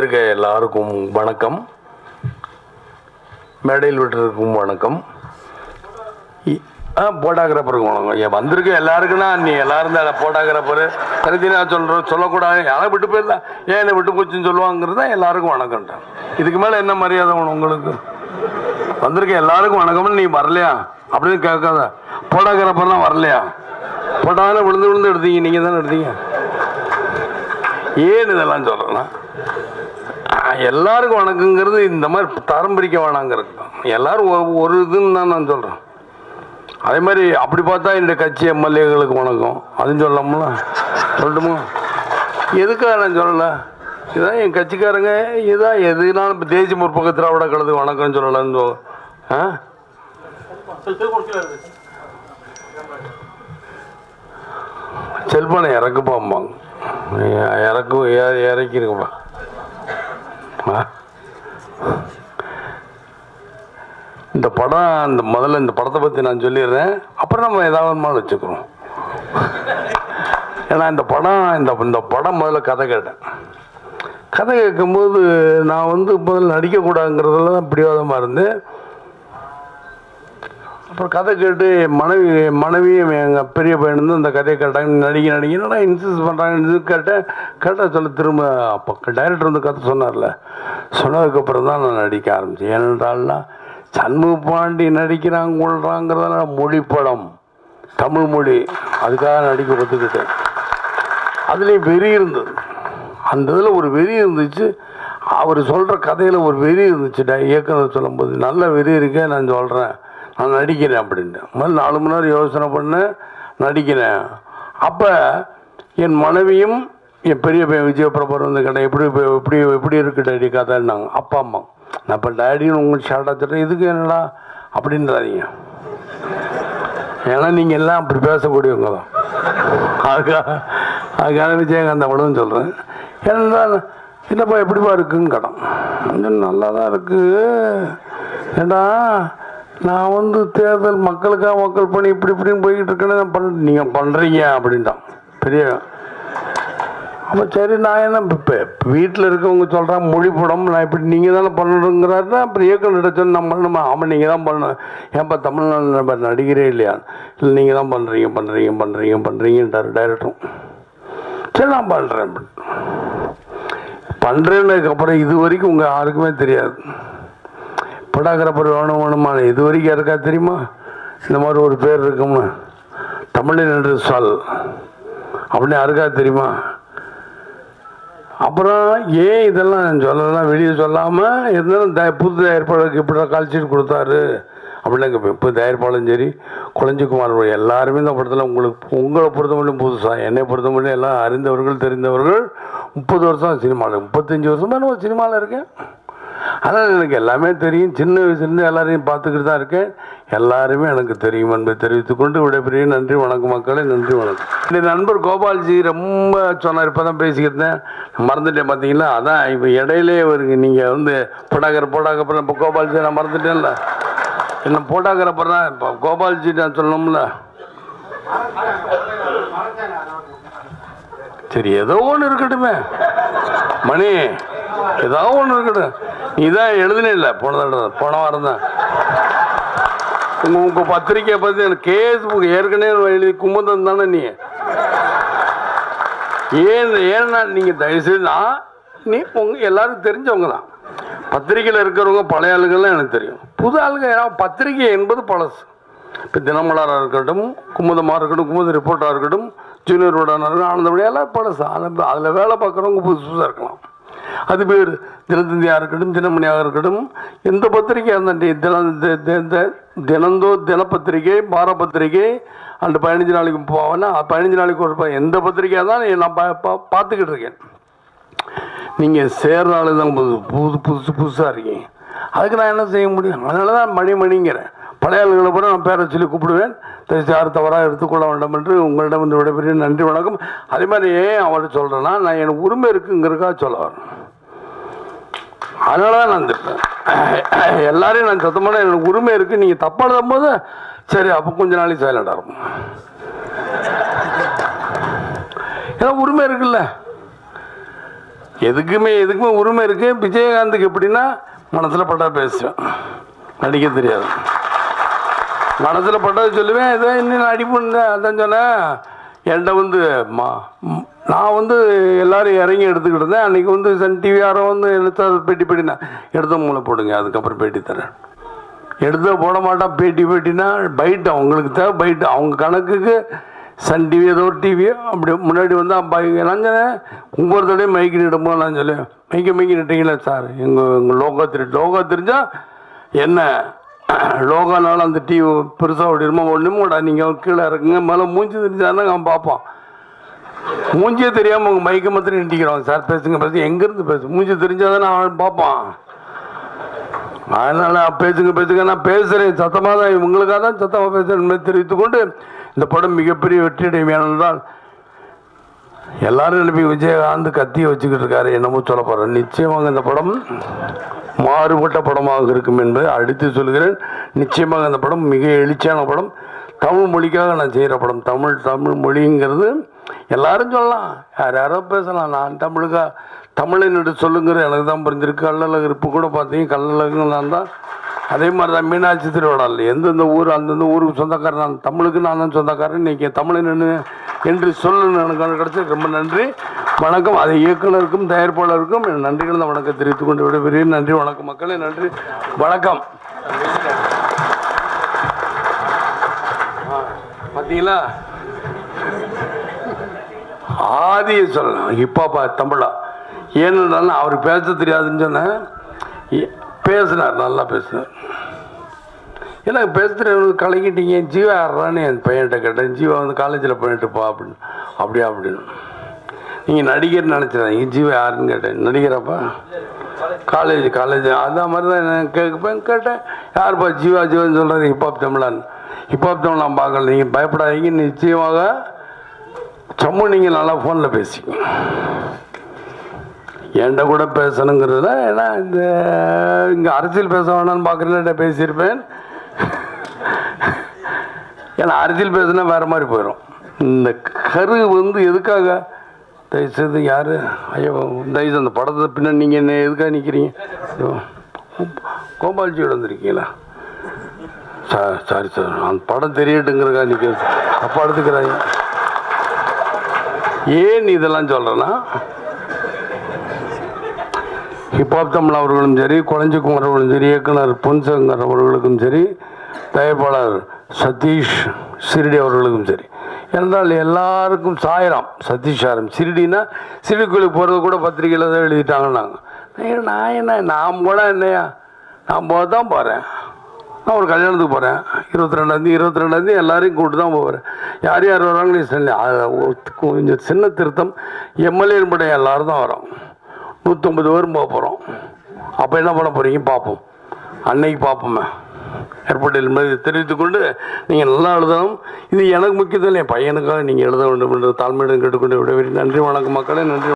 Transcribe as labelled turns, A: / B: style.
A: இருக்க எல்லாருக்கும் வணக்கம். மேடையில் விட்டுருக்கும் வணக்கம். ஆ போட்டோகிராஃபருக்கு வணக்கம். ஏன் வந்திருக்க எல்லாருக்குன்னா நீ எல்லாரும் தான் போட்டோகிராஃபரு தனித்தனியா சொல்கிறோம் சொல்லக்கூடாது. யாரை விட்டு போயிடலாம் ஏன் என்னை விட்டு போச்சுன்னு சொல்லுவாங்கிறது தான் எல்லாருக்கும் வணக்கம்ட்டான் இதுக்கு மேலே என்ன மரியாதை வேணும் உங்களுக்கு? வந்திருக்க எல்லாருக்கும் வணக்கம்னு நீ வரலையா? அப்படின்னு கேட்காத. போட்டோகிராஃபர்லாம் வரலையா? போட்டோன்னு விழுந்து விழுந்து எடுத்தீங்க. நீங்கள் தானே எடுத்தீங்க. ஏன் இதெல்லாம் சொல்கிறேன்னா எல்லாருக்கும் வணக்கங்கிறது இந்த மாதிரி தரம் பிரிக்க வேணாங்கிறது எல்லாரும் ஒரு- ஒரு இதுன்னு தான் நான் சொல்கிறேன் அதே மாதிரி அப்படி பார்த்தா என்னுடைய கட்சி எம்எல்ஏகளுக்கு வணக்கம். அதுவும் சொல்லலாம்ல? சொல்லட்டுமா? எதுக்காக நான் சொல்லலை? இதான் என் கட்சிக்காரங்க. இதான் எதுனாலும் இப்போ தேசிய முற்போக்கு திராவிட கழகத்துக்கு வணக்கம் சொல்லலன்னு சொ- ஆ? செல்போனை இறக்குப்பாம்பாங்க இறக்கு இற- இந்த படம் இந்த முதல்ல இந்த படத்தை பற்றி நான் சொல்லிடுறேன். அப்புறம் நம்ம ஏதாவது வச்சுக்கிறோம். ஏன்னா இந்த படம் இந்த இந்த படம் முதல்ல கதை கேட்டேன். கதை கேட்கும்போது நான் வந்து முதல்ல நடிக்கக்கூடாதுங்கிறதுல தான் பிடிவாதமாக இருந்தேன். அப்புறம் கதை கேட்டு மனைவி மனைவியும் எங்கள் பெரிய பையன் வந்து அந்த கதையை கேட்டாங்க. நடிக்க நடிக்க என்னடா இன்சிஸ்ட் பண்ணுறாங்க கேட்டேன். கேட்டால் சொல்ல திரும்ப அப்போ டைரக்டர் வந்து கதை சொன்னார்ல. சொன்னதுக்கப்புறம் தான் நான் நடிக்க ஆரம்பித்தேன் ஏனென்றால்னா சண்முக பாண்டி நடிக்கிறாங்க கொள்றாங்கிறதால மொழி படம் தமிழ் மொழி. அதுக்காக நடிக்க ஒத்துக்கிட்டேன். அதுலேயும் வெறி இருந்தது. அந்த இதில் ஒரு வெறி இருந்துச்சு. அவர் சொல்கிற கதையில் ஒரு வெறி இருந்துச்சு. டா இயக்குனர் சொல்லும்போது நல்ல வெறி இருக்கே நான் சொல்கிறேன் நான் நடிக்கிறேன் அப்படின்ட்டு முதல் நாலு மணி நேரம் யோசனை பண்ணேன் நடிக்கிறேன். அப்போ என் மனைவியும் என் பெரிய பையன் விஜயபிரபர் வந்து கடை எப்படி எப்படி எப்படி இருக்கு டேடி? கதைன்னாங்க. அப்பா அம்மா நான் இப்போ டேடின்னு உங்களுக்கு ஷார்ட்டாக சொல்கிறேன் இதுக்கு என்னடா? அப்படின்றாதீங்க. ஏன்னா நீங்கள் எல்லாம் அப்படி பேசக்கூடியவங்க தான். அதுக்காக அதுக்காக விஜயகாந்த் அவ்வளோன்னு சொல்கிறேன் ஏன்னா என்னப்பா எப்படிப்பா இருக்குன்னு கடன் கொஞ்சம் நல்லா தான் இருக்குது ஏண்டா நான் வந்து தேர்தல் மக்களுக்காக மக்கள் பணி இப்படி இப்படின்னு போய்கிட்டு இருக்கேன்னு நான் பண் நீங்கள் பண்ணுறீங்க அப்படின்ட்டான் பெரிய அப்போ சரி நான் என்ன இப்போ வீட்டில் இருக்கவங்க சொல்கிறேன் மொழி படம் நான் இப்படி நீங்கள் தானே பண்ணணுங்கிறாருன்னா அப்புறம் இயக்குநர்கிட்ட சொன்ன நான் பண்ணணுமா ஆமாம் நீங்கள் தான் பண்ணணும் ஏன்ப்பா தமிழ்நாடு நம்ம நடிகரே இல்லையா? இல்லை நீங்கள் தான் பண்ணுறீங்க பண்ணுறீங்க பண்ணுறீங்க பண்ணுறீங்கன்றார் டைரக்டரும் சரி நான் பண்ணுறேன் பண்ணுறேன்னதுக்கப்புறம் இது வரைக்கும் உங்கள் யாருக்குமே தெரியாது. படாக்கிறப்பர் வேணும் இது வரைக்கும் யாருக்கா தெரியுமா? இந்த மாதிரி ஒரு பேர் இருக்கும்னு. தமிழில் என்று சொல். அப்படின்னு யாருக்கா தெரியுமா? அப்புறம் ஏன் இதெல்லாம் சொல்லலாம் வெளியே சொல்லாமல் இருந்தாலும் த புது தயாரிப்பாளருக்கு இப்படி கால்ஷீட் கொடுத்தாரு. அப்படின்னு இப்போ தயாரிப்பாளரும் சரி குழஞ்சிக்குமார் எல்லாருமே இந்த படத்தில் உங்களுக்கு உங்களை பொறுத்த புதுசாக என்னை பொறுத்த எல்லாம் அறிந்தவர்கள் தெரிந்தவர்கள். முப்பது வருஷம் சினிமாவில் முப்பத்தஞ்சு வருஷமாக நான் சினிமாவில் இருக்கேன். ஆனால் எனக்கு எல்லாமே தெரியும். சின்ன வயசுலேருந்து எல்லாரையும் பார்த்துக்கிட்டு தான் இருக்கேன். எல்லாருமே எனக்கு தெரியும் என்பதை தெரிவித்துக்கொண்டு விடைபெரிய நன்றி வணக்கம் மக்களே. நன்றி வணக்கம். என்னுடைய நண்பர் கோபால்ஜி ரொம்ப சொன்னார். இப்போ தான் பேசிக்கிட்டேன் மறந்துட்டேன் பார்த்தீங்களா அதான் இப்போ இடையிலே வருங்க நீங்கள் வந்து போட்டாக்கிற போட்டாக்கப்புறம் இப்போ கோபால்ஜி நான் மறந்துட்டேன்ல. என்ன போட்டாக்கிறப்ப தான் இப்போ கோபால்ஜி நான் சொல்லணும்ல. சரி ஏதோ ஒன்று இருக்கட்டுமே. மணி ஏதோ ஒன்று இருக்கட்டும். நீ தான் எழுதுனே இல்லை. போன தடவை போன வாரம் தான். உங்கள் பத்திரிக்கையை பற்றி எனக்கு கேஸ் புக் ஏற்கனவே எழுதி குமுதம் தானே நீ? ஏன் ஏன்னா நீங்கள் தயவுசெய்து நான் நீ உங்க எல்லாரும் தெரிஞ்சவங்க தான். பத்திரிக்கையில் இருக்கிறவங்க பழைய ஆளுகள்லாம் எனக்கு தெரியும். புது ஆளுங்க ஏன்னா பத்திரிகை என்பது பழசு. இப்போ தினமலராக இருக்கட்டும் குமுதமாக இருக்கட்டும் குமுத ரிப்போர்ட்டாக இருக்கட்டும் ஜூனியர் ரோடான இருக்கட்டும் ஆனந்தபடி எல்லாம் பழசு. அதில் அதில் வேலை பார்க்குறவங்க புதுசு புதுசாக இருக்கலாம். அது பேர் தினத்தந்தியாக இருக்கட்டும் தினமணியாக இருக்கட்டும் எந்த பத்திரிகையாக இருந்தாண்டி தின தி- தினந்தோ தினப்பத்திரிகை வார பத்திரிகை அந்த பதினஞ்சு நாளைக்கு போவேன்னா பதினஞ்சு நாளைக்கு ஒரு எந்த பத்திரிகையாக தான் நான் பா- பா- பார்த்துக்கிட்டு இருக்கேன். நீங்கள் சேர்ற ஆளு தான் புது புது புதுசு புதுசாக இருக்கீங்க. அதுக்கு நான் என்ன செய்ய முடியும்? அதனால தான் மணி மணிங்கிறேன் பழைய ஆளுகளை கூட நான் பேரை சொல்லி கூப்பிடுவேன். தயவுசெய்து தவறாக எடுத்துக்கொள்ள வேண்டாம் என்று உங்களிடம் வந்து விடைபெரிய நன்றி வணக்கம். அதே மாதிரி ஏன் அவர்கிட்ட சொல்கிறேன்னா நான் எனக்கு உரிமை இருக்குங்கிறக்காக சொல்ல வரேன். அதனால தான் நான் திட்டுறேன் எல்லாரையும் நான் சத்தமான எனக்கு உரிமை இருக்குது நீங்கள் தப்பாக எழுதும் போது சரி அப்போ கொஞ்ச நாளைக்கு சைலண்டாக இருக்கும். ஏன்னா உரிமை இருக்குல்ல. எதுக்குமே எதுக்குமே உரிமை இருக்குது விஜயகாந்துக்கு எப்படின்னா மனசில் பட்டா பேசுவேன். நடிக்க தெரியாது. மனசில் பட்டதை சொல்லுவேன். இதை இன்னும் நான் அடிப்புன்னு அதான் சொன்னேன். என்கிட்ட வந்து மா நான் வந்து எல்லாரும் இறங்கி எடுத்துக்கிட்டு இருந்தேன். அன்றைக்கி வந்து சன் டிவி யாரோ வந்து எடுத்து அதை பேட்டி பேட்டினா எடுத்த மூளை போடுங்க அதுக்கப்புறம் பேட்டி தரேன். எடுத்து போட மாட்டான் பேட்டி பேட்டினா பைட்டு அவங்களுக்கு தேவை பைட்டு. அவங்க கணக்குக்கு சன் டிவி ஏதோ ஒரு டிவி அப்படி முன்னாடி வந்து அப்பா நான் சொன்னேன் ஒவ்வொரு தடையும் மைக்கு நிடும்போது நான் சொல்லுவேன். மைக்க மைக்கு நிட்டீங்களா சார் எங்கள் எங்கள் லோகோ திரு லோகோ தெரிஞ்சால் என்ன? லோகானால அந்த டிவி பெருசாக ஓடிடுமா ஒன்றுமே கூட நீங்கள் கீழே இறக்குங்க மேலே மூஞ்சி தெரிஞ்சாதான் அவன் பார்ப்பான். மூஞ்சியே தெரியாமல் உங்கள் மைக்கை மாத்திரம் நிட்டிக்கிறோம் சார் பேசுங்க பேசுங்க. எங்கேருந்து பேசு? மூஞ்சி தெரிஞ்சாதானே அவன் பார்ப்பான். அதனால பேசுங்க பேசுங்க. நான் பேசுகிறேன் சத்தமாக தான் உங்களுக்காக தான் சத்தமாக பேசுகிறேன் தெரிவித்துக்கொண்டு இந்த படம் மிகப்பெரிய வெற்றியடைமையானதால் எல்லாரும் எழுப்பி விஜயகாந்த் கத்தியை வச்சுக்கிட்டு இருக்காரு. என்னமோ சொல்ல போகிறேன் நிச்சயமாக இந்த படம் மாறுபட்ட படமாக இருக்கும் என்பதை அடுத்து சொல்கிறேன். நிச்சயமாக இந்த படம் மிக எழுச்சியான படம். தமிழ் மொழிக்காக நான் செய்கிற படம். தமிழ் தமிழ் மொழிங்கிறது எல்லாரும் சொல்லலாம். யார் யாரோ பேசலாம். நான் தமிழுக்கா தமிழன் என்று சொல்லுங்கிற எனக்கு தான் புரிஞ்சிருக்கு. கல்லழகு இருப்பு கூட பார்த்தீங்க. கல்லழகு நான் தான் அதே மாதிரி தான் மீனாட்சி திருவிழாவில் எந்தெந்த ஊர் அந்தந்த ஊருக்கு சொந்தக்காரன் நான் தமிழுக்கு நான் தான் சொந்தக்காரன். இன்னைக்கு தமிழன் என்று என்று சொல்லணும் எனக்கு கிடச்சி ரொம்ப நன்றி. வணக்கம். அதை இயக்குனருக்கும் தயாரிப்பாளருக்கும் என் நன்றிகள் தான் வணக்கம் தெரிவித்துக் கொண்டு விடைபெறுகிறேன். நன்றி வணக்கம் மக்களே. நன்றி. வணக்கம். பார்த்தீங்களா ஆதியை சொல்லலாம். ஹிப்பாப்பா தமிழா. ஏன்னு அவர் பேச தெரியாதுன்னு சொன்னேன். பேசினார் நல்லா பேசினார். ஏன்னா பேச தெரியாது கலக்கிட்டீங்க ஜீவா யாரான்னு என் பையன்கிட்ட கேட்டேன். ஜீவா வந்து காலேஜில் பண்ணிட்டுப்பா அப்படின்னு. அப்படியா அப்படின்னு. நீங்கள் நடிகர்னு நினச்சிடாதீங்க. ஜீவா யாருன்னு கேட்டேன். நடிகராப்பா? காலேஜ் காலேஜ் அந்த மாதிரி தான் நான் கேட்பேன் கேட்டேன். யாருப்பா ஜீவா ஜீவன் சொல்கிறாரு ஹிப்ஹாப் தமிழான்னு. ஹிப்ஹாப் தமிழ் நான் பார்க்கல. நீங்கள் பயப்படாதீங்க. நிச்சயமாக சம்மு நீங்கள் நல்லா ஃபோனில் பேசிக்கோங்க. என்கிட்ட கூட பேசணுங்கிறதுல ஏன்னா இந்த இங்கே அரசியல் பேச வேணாம்னு பார்க்குறேன்ட்ட பேசியிருப்பேன். ஏன்னா அரசியல் பேசுனா வேறு மாதிரி போயிடும் இந்த கரு வந்து எதுக்காக? தயவுசெய்து யார்? ஐயோ தயவுசெய்து அந்த படத்தை பின்னாடி நீங்கள் என்ன எதுக்காக நிற்கிறீங்க ஐயோ, கோபால்ஜியோட வந்திருக்கீங்களா? சார் சாரி சார் அந்த படம் தெரியட்டுங்கிறக்கா நிற்கிறது அப்பா எடுத்துக்கிறாங்க. ஏன் இதெல்லாம் சொல்கிறேன்னா ஹிப்ஹாப் தமிழ் அவர்களும் சரி குழஞ்சிக்குமார் அவர்களும் சரி இயக்குனர் பொன்சங்கர் அவர்களுக்கும் சரி தயாரிப்பாளர் சதீஷ் சிறிடி அவர்களுக்கும் சரி. என்றால் எல்லாருக்கும் சாயிரம் சதீஷ் சாரம் சிறிடினா சிறுகுழி போகிறது கூட பத்திரிக்கையில் தான் எழுதிட்டாங்கன்னாங்க. நான் என்ன நான் கூட என்னையா? நான் போக தான் போகிறேன் நான் ஒரு கல்யாணத்துக்கு போகிறேன் இருபத்தி ரெண்டாந்தி இருபத்தி ரெண்டாந்தி எல்லாரையும் கூப்பிட்டு தான் போகிறேன் யார் யார் வராங்கன்னு சொல்லி கொஞ்சம் சின்ன திருத்தம் எம்எல்ஏ படம் எல்லாரும் தான் வரோம். நூற்றம்பது பேரும் போக போகிறோம் அப்போ என்ன பண்ண போகிறீங்க பார்ப்போம். அன்னைக்கு பார்ப்போமே. ஏற்பட்டு என்பதை தெரிவித்துக்கொண்டு நீங்கள் நல்லா எழுதணும். இது எனக்கு முக்கியத்துவம் என் பையனுக்காக நீங்கள் எழுத வேண்டும் என்று தாழ்மையிடம் கேட்டுக்கொண்டு விடவே நன்றி வணக்கம் மக்களே. நன்றி